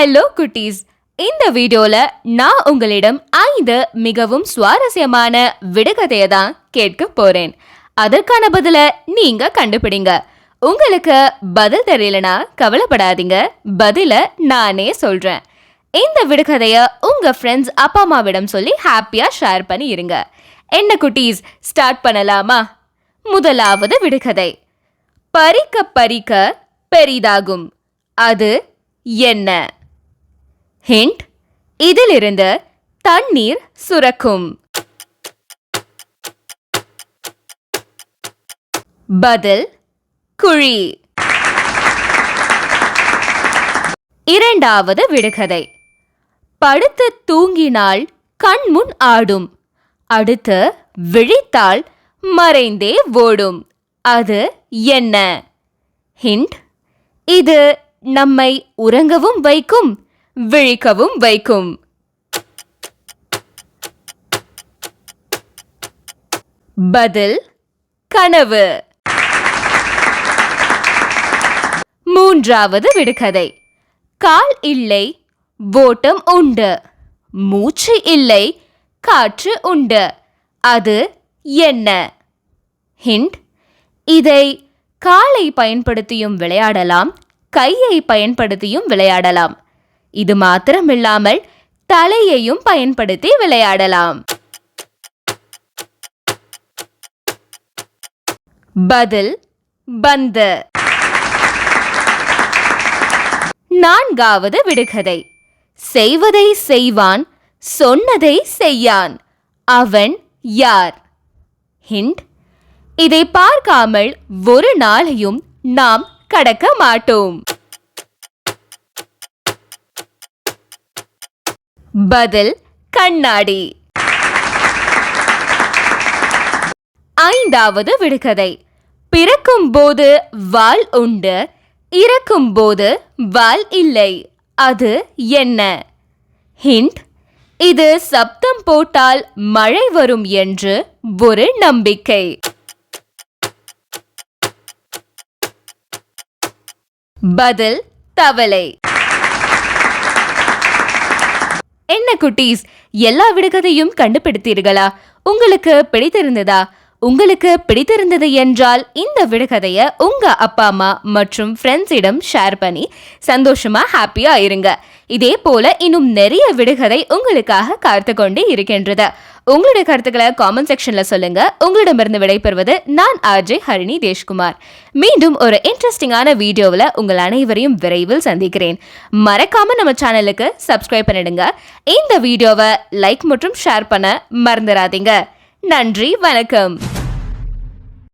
Hello குட்டீஸ் இந்த வீடியோல நான் உங்களிடம் ஐந்து மிகவும் சுவாரஸ்யமான விடுகதையை தான் கேட்க போறேன். அதற்கான பதில நீங்க கண்டுபிடிங்க. உங்களுக்கு பதில் தெரியலனா கவலைப்படாதீங்க. பதில நானே சொல்றேன். இந்த விடுகதைய உங்க ஃப்ரெண்ட்ஸ் அப்பா அம்மாவிடம் சொல்லி ஹாப்பியா ஷேர் பண்ணி இருங்க. என்ன குட்டீஸ் ஸ்டார்ட் பண்ணலாமா? முதலாவது விடுகதை. பறிக்க பறிக்க பெரிதாகும். அது என்ன? ஹிண்ட் இதிலிருந்து தண்ணீர் சுரக்கும். பதில் குழி. இரண்டாவது விடுகதை. படுத்து தூங்கினால் கண்முன் ஆடும். அடுத்து விழித்தால் மறைந்தே ஓடும். அது என்ன? ஹிண்ட் இது நம்மை உறங்கவும் வைக்கும் விழிக்கவும் வைக்கும். பதில் கனவு. மூன்றாவது விடுகதை. கால் இல்லை ஓட்டம் உண்டு. மூச்சு இல்லை காற்று உண்டு. அது என்ன? ஹிண்ட் இதை காலை பயன்படுத்தியும் விளையாடலாம் கையை பயன்படுத்தியும் விளையாடலாம். இது மாத்திரமில்லாமல் தலையையும் பயன்படுத்தி விளையாடலாம். பதில் பந்து. நான்காவது விடுகதை. செய்வதை செய்வான் சொன்னதை செய்யான். அவன் யார்? ஹிண்ட். இதை பார்க்காமல் ஒரு நாளையும் நாம் கடக்க மாட்டோம். பதில் கண்ணாடி. ஐந்தாவது விடுகதை. பிறக்கும் போது வால் உண்டு இறக்கும் போது வால் இல்லை. அது என்ன? ஹிண்ட் இது சப்தம் போட்டால் மழை வரும் என்று ஒரு நம்பிக்கை. பதில் தவளை. என்ன குட்டீஸ்? எல்லா விடுகதையும் கண்டுபிடித்தீர்களா? உங்களுக்கு பிடித்திருந்ததா? உங்களுக்கு பிடித்திருந்தது என்றால் இந்த விடுகதையை உங்க அப்பா அம்மா மற்றும் ஃப்ரெண்ட்ஸிடம் ஷேர் பண்ணி சந்தோஷமா ஹாப்பியா இருங்க. இதே போல இன்னும் நிறைய விடுகதை உங்களுக்காக காத்து கொண்டே இருக்கின்றது. உங்களுடைய கருத்துக்களை காமெண்ட் செக்ஷன்ல சொல்லுங்க. உங்களிடமிருந்து விடைபெறுவது நான் ஆர்ஜே ஹரிணி தேஷ்குமார். மீண்டும் ஒரு இன்ட்ரெஸ்டிங்கான வீடியோவில் உங்கள் அனைவரையும் விரைவில் சந்திக்கிறேன். மறக்காம நம்ம சேனலுக்கு சப்ஸ்கிரைப் பண்ணிடுங்க. இந்த வீடியோவை லைக் மற்றும் ஷேர் பண்ண மறந்துடாதீங்க நன்றி வணக்கம்.